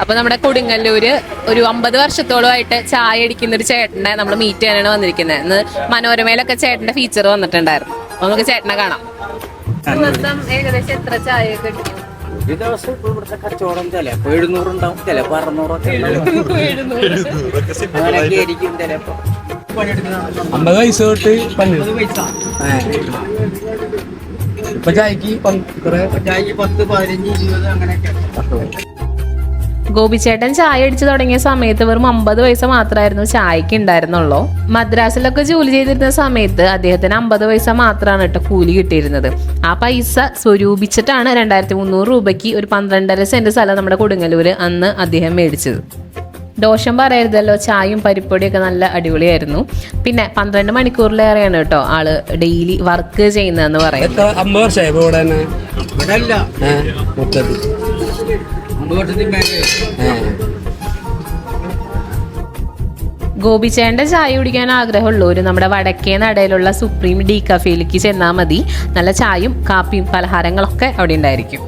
അപ്പൊ നമ്മുടെ കൊടുങ്ങല്ലൂര് ഒരു അമ്പത് വർഷത്തോളമായിട്ട് ചായ അടിക്കുന്ന ഒരു ചേട്ടനെ നമ്മൾ മീറ്റ് ചെയ്യാനാണ് വന്നിരിക്കുന്നത് ഇന്ന് മനോരമയിലൊക്കെ ചേട്ടന്റെ ഫീച്ചർ വന്നിട്ടുണ്ടായിരുന്നു. അപ്പൊ നമുക്ക് ചേട്ടനെ കാണാം. ദിവസം ഏകദേശം എത്ര ചായ ഒരു ദിവസം ഇപ്പൊ ഇവിടുത്തെ കച്ചവടം ചിലപ്പോ എഴുന്നൂറുണ്ടാവും ചിലപ്പോ അറുന്നൂറൊക്കെ ഉണ്ടാവും. അങ്ങനെയൊക്കെ ആയിരിക്കും ചിലപ്പോ. അമ്പത് പൈസ തൊട്ട് പണ്ട് ഇപ്പൊ ചായക്ക് കുറെ പത്ത് പതിനഞ്ച് ഇരുപത് അങ്ങനെയൊക്കെ. ഗോപിച്ചേട്ടൻ ചായ അടിച്ചു തുടങ്ങിയ സമയത്ത് വെറും അമ്പത് പൈസ മാത്രമായിരുന്നു ചായക്ക് ഉണ്ടായിരുന്നുള്ളൂ. മദ്രാസിലൊക്കെ ജോലി ചെയ്തിരുന്ന സമയത്ത് അദ്ദേഹത്തിന് അമ്പത് പൈസ മാത്രമാണ് കേട്ടോ കൂലി കിട്ടിയിരുന്നത്. ആ പൈസ സ്വരൂപിച്ചിട്ടാണ് രണ്ടായിരത്തി മുന്നൂറ് രൂപയ്ക്ക് ഒരു പന്ത്രണ്ടര സെന്റ് സ്ഥലം നമ്മുടെ കൊടുങ്ങല്ലൂര് അന്ന് അദ്ദേഹം മേടിച്ചത്. ദോഷം പറയരുതല്ലോ ചായയും പരിപ്പൊടിയൊക്കെ നല്ല അടിപൊളിയായിരുന്നു. പിന്നെ പന്ത്രണ്ട് മണിക്കൂറിലേറെയാണ് കേട്ടോ ആൾ ഡെയിലി വർക്ക് ചെയ്യുന്നതെന്ന് പറയുന്നത്. അമ്പത് വർഷമായി ഇവിടെ തന്നെ. ഇവിടെ അല്ല മൊത്തത്തിൽ. ചായ കുടിക്കാൻ ആഗ്രഹമുള്ളവർ നമ്മുടെ വടക്കേ നടയിലുള്ള സുപ്രീം ഡീ കഫേയിലേക്ക് ചെന്നാൽ മതി. നല്ല ചായയും കാപ്പിയും പലഹാരങ്ങളൊക്കെ അവിടെ ഉണ്ടായിരിക്കും.